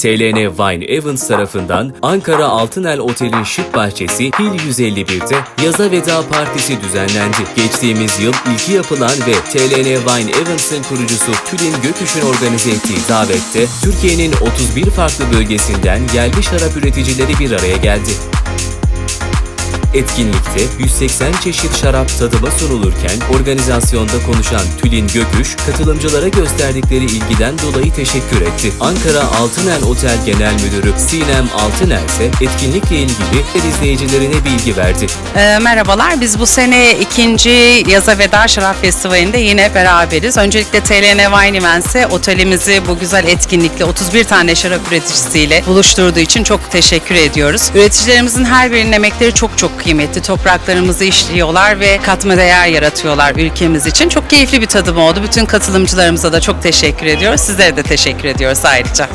TLN Wine Evans tarafından Ankara Altınel Otel'in şık bahçesi Hill 151'de Yaza Veda Partisi düzenlendi. Geçtiğimiz yıl ilki yapılan ve TLN Wine Evans'ın kurucusu Tülin Göküş'ün organize ettiği davette Türkiye'nin 31 farklı bölgesinden yerli şarap üreticileri bir araya geldi. Etkinlikte 180 çeşit şarap tadıma sunulurken organizasyonda konuşan Tülin Göküş, katılımcılara gösterdikleri ilgiden dolayı teşekkür etti. Ankara Altınel Otel Genel Müdürü Sinem Altınel ise etkinlikle ilgili izleyicilerine bilgi verdi. Ee, merhabalar, biz bu sene ikinci Yaza Veda Şarap Festivali'nde yine beraberiz. Öncelikle TLN Wine Events'e otelimizi bu güzel etkinlikle 31 tane şarap üreticisiyle buluşturduğu için çok teşekkür ediyoruz. Üreticilerimizin her birinin emekleri çok kıymetli. Topraklarımızı işliyorlar ve katma değer yaratıyorlar ülkemiz için. Çok keyifli bir tadım oldu. Bütün katılımcılarımıza da çok teşekkür ediyoruz. Sizlere de teşekkür ediyoruz ayrıca.